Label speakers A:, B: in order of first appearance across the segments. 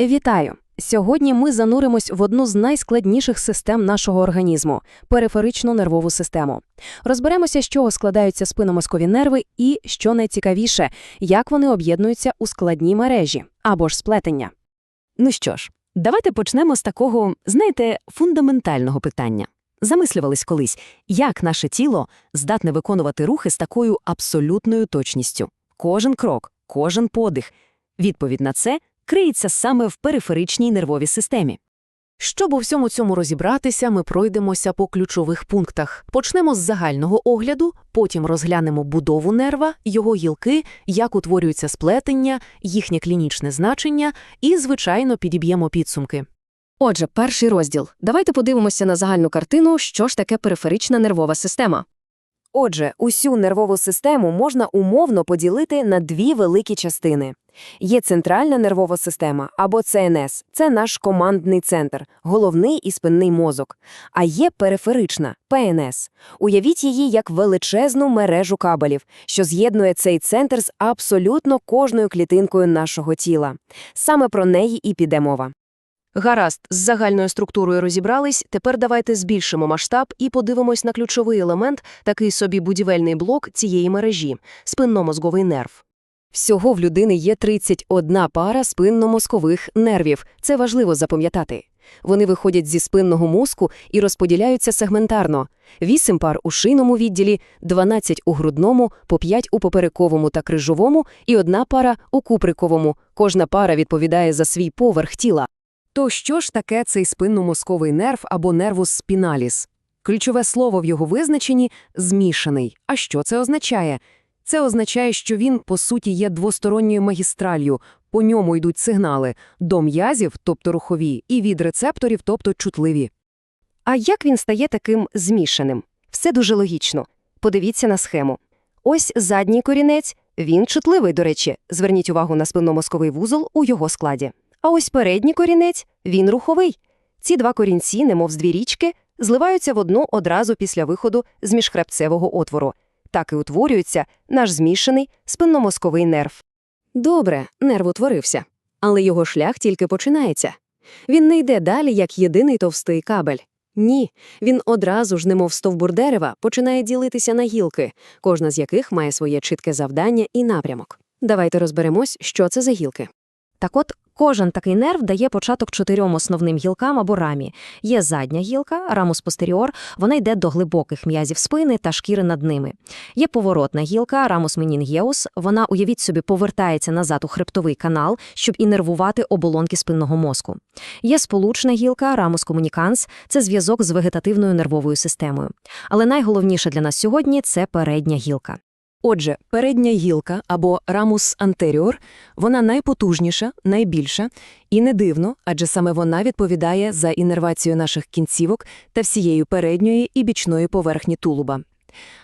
A: Вітаю! Сьогодні ми зануримось в одну з найскладніших систем нашого організму периферичну нервову систему. Розберемося, з чого складаються спинномозкові нерви, і, що найцікавіше, як вони об'єднуються у складні мережі або ж сплетення.
B: Ну що ж, давайте почнемо з такого, знаєте, фундаментального питання. Замислювались колись, як наше тіло здатне виконувати рухи з такою абсолютною точністю. Кожен крок, кожен подих. Відповідь на це криється саме в периферичній нервовій системі.
C: Щоб у всьому цьому розібратися, ми пройдемося по ключових пунктах. Почнемо з загального огляду, потім розглянемо будову нерва, його гілки, як утворюються сплетення, їхнє клінічне значення і, звичайно, підіб'ємо підсумки.
A: Отже, перший розділ. Давайте подивимося на загальну картину, що ж таке периферична нервова система.
B: Отже, усю нервову систему можна умовно поділити на дві великі частини. Є центральна нервова система або ЦНС – це наш командний центр, головний і спинний мозок. А є периферична ПНС. Уявіть її як величезну мережу кабелів, що з'єднує цей центр з абсолютно кожною клітинкою нашого тіла. Саме про неї і піде мова.
A: Гаразд, з загальною структурою розібрались, тепер давайте збільшимо масштаб і подивимось на ключовий елемент, такий собі будівельний блок цієї мережі – спинномозговий нерв. Всього в людини є 31 пара спинномозкових нервів. Це важливо запам'ятати. Вони виходять зі спинного мозку і розподіляються сегментарно. 8 пар у шийному відділі, 12 у грудному, по 5 у поперековому та крижовому і одна пара у куприковому. Кожна пара відповідає за свій поверх тіла.
B: То що ж таке цей спинномозковий нерв або нервус спіналіс? Ключове слово в його визначенні – змішаний. А що це означає? Це означає, що він, по суті, є двосторонньою магістралью, по ньому йдуть сигнали до м'язів, тобто рухові, і від рецепторів, тобто чутливі.
A: А як він стає таким змішаним? Все дуже логічно. Подивіться на схему. Ось задній корінець, він чутливий, до речі, зверніть увагу на спинномозковий вузол у його складі. А ось передній корінець, він руховий. Ці два корінці, немов з дві річки, зливаються в одну одразу після виходу з міжхребцевого отвору. Так і утворюється наш змішаний спинномозковий нерв. Добре, нерв утворився. Але його шлях тільки починається. Він не йде далі, як єдиний товстий кабель. Ні, він одразу ж, немов стовбур дерева, починає ділитися на гілки, кожна з яких має своє чітке завдання і напрямок. Давайте розберемось, що це за гілки. Так от, кожен такий нерв дає початок чотирьом основним гілкам або рамі. Є задня гілка, рамус постеріор, вона йде до глибоких м'язів спини та шкіри над ними. Є поворотна гілка, рамус менінгеус, вона, уявіть собі, повертається назад у хребтовий канал, щоб інервувати оболонки спинного мозку. Є сполучна гілка, рамус комуніканс, це зв'язок з вегетативною нервовою системою. Але найголовніше для нас сьогодні це передня гілка.
C: Отже, передня гілка або рамус антеріор, вона найпотужніша, найбільша, і не дивно, адже саме вона відповідає за інервацію наших кінцівок та всієї передньої і бічної поверхні тулуба.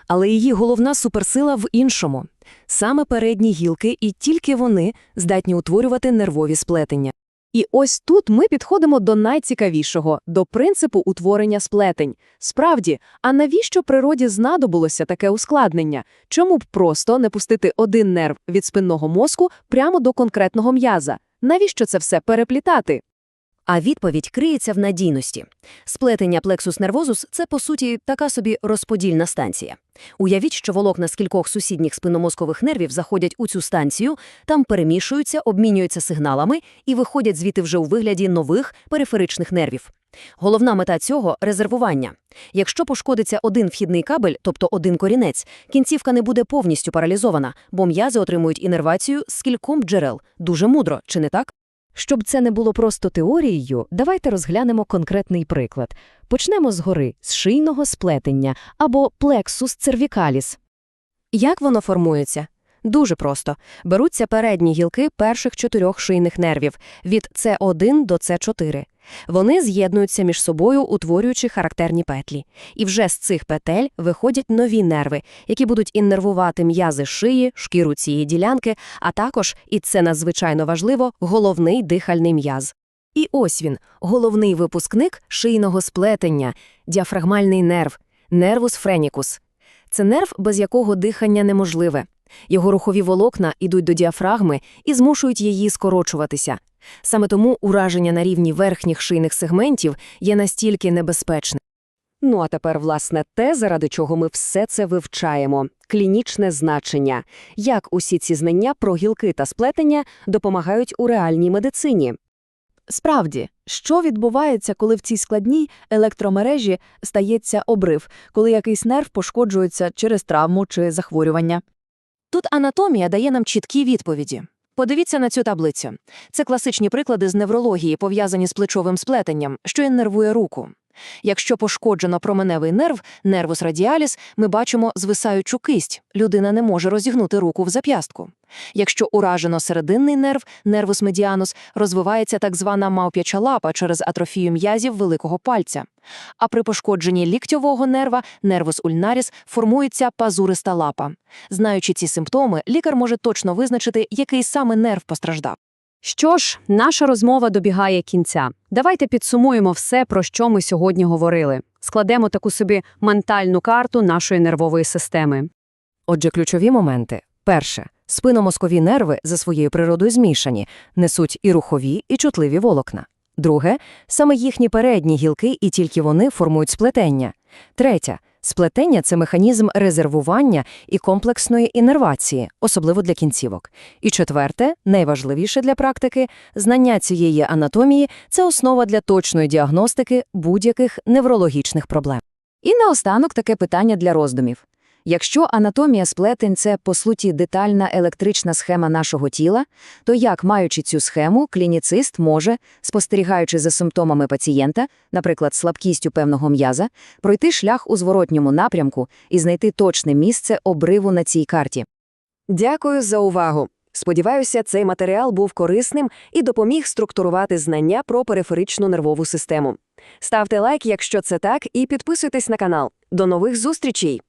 C: Але її головна суперсила в іншому. Саме передні гілки і тільки вони здатні утворювати нервові сплетення.
D: І ось тут ми підходимо до найцікавішого – до принципу утворення сплетень. Справді, а навіщо природі знадобилося таке ускладнення? Чому б просто не пустити один нерв від спинного мозку прямо до конкретного м'яза? Навіщо це все переплітати?
A: А відповідь криється в надійності. Сплетення плексус нервозус – це, по суті, така собі розподільна станція. Уявіть, що волокна з кількох сусідніх спинномозкових нервів заходять у цю станцію, там перемішуються, обмінюються сигналами і виходять звідти вже у вигляді нових периферичних нервів. Головна мета цього – резервування. Якщо пошкодиться один вхідний кабель, тобто один корінець, кінцівка не буде повністю паралізована, бо м'язи отримують інервацію з кільком джерел. Дуже мудро, чи не так? Щоб це не було просто теорією, давайте розглянемо конкретний приклад. Почнемо згори з шийного сплетення або плексус цервікаліс. Як воно формується? Дуже просто. Беруться передні гілки перших чотирьох шийних нервів від С1 до С4. Вони з'єднуються між собою, утворюючи характерні петлі. І вже з цих петель виходять нові нерви, які будуть іннервувати м'язи шиї, шкіру цієї ділянки, а також, і це надзвичайно важливо, головний дихальний м'яз. І ось він, головний випускник шийного сплетення, діафрагмальний нерв, нервус френікус. Це нерв, без якого дихання неможливе. Його рухові волокна йдуть до діафрагми і змушують її скорочуватися. Саме тому ураження на рівні верхніх шийних сегментів є настільки небезпечним.
E: Ну а тепер, власне, те, заради чого ми все це вивчаємо – клінічне значення. Як усі ці знання про гілки та сплетення допомагають у реальній медицині?
F: Справді, що відбувається, коли в цій складній електромережі стається обрив, коли якийсь нерв пошкоджується через травму чи захворювання?
A: Тут анатомія дає нам чіткі відповіді. Подивіться на цю таблицю. Це класичні приклади з неврології, пов'язані з плечовим сплетенням, що іннервує руку. Якщо пошкоджено променевий нерв, нервус радіаліс, ми бачимо звисаючу кисть. Людина не може розігнути руку в зап'ястку. Якщо уражено серединний нерв, нервус медіанус, розвивається так звана мавп'яча лапа через атрофію м'язів великого пальця. А при пошкодженні ліктьового нерва, нервус ульнаріс, формується пазуриста лапа. Знаючи ці симптоми, лікар може точно визначити, який саме нерв постраждав.
G: Що ж, наша розмова добігає кінця. Давайте підсумуємо все, про що ми сьогодні говорили. Складемо таку собі ментальну карту нашої нервової системи.
H: Отже, ключові моменти. Перше. Спиномозкові нерви за своєю природою змішані, несуть і рухові, і чутливі волокна. Друге. Саме їхні передні гілки і тільки вони формують сплетення. Третє. Сплетення – це механізм резервування і комплексної інервації, особливо для кінцівок. І четверте, найважливіше для практики, знання цієї анатомії – це основа для точної діагностики будь-яких неврологічних проблем.
G: І наостанок таке питання для роздумів. Якщо анатомія сплетень – це, по суті, детальна електрична схема нашого тіла, то як, маючи цю схему, клініцист може, спостерігаючи за симптомами пацієнта, наприклад, слабкістю певного м'яза, пройти шлях у зворотньому напрямку і знайти точне місце обриву на цій карті?
A: Дякую за увагу. Сподіваюся, цей матеріал був корисним і допоміг структурувати знання про периферичну нервову систему. Ставте лайк, якщо це так, і підписуйтесь на канал. До нових зустрічей!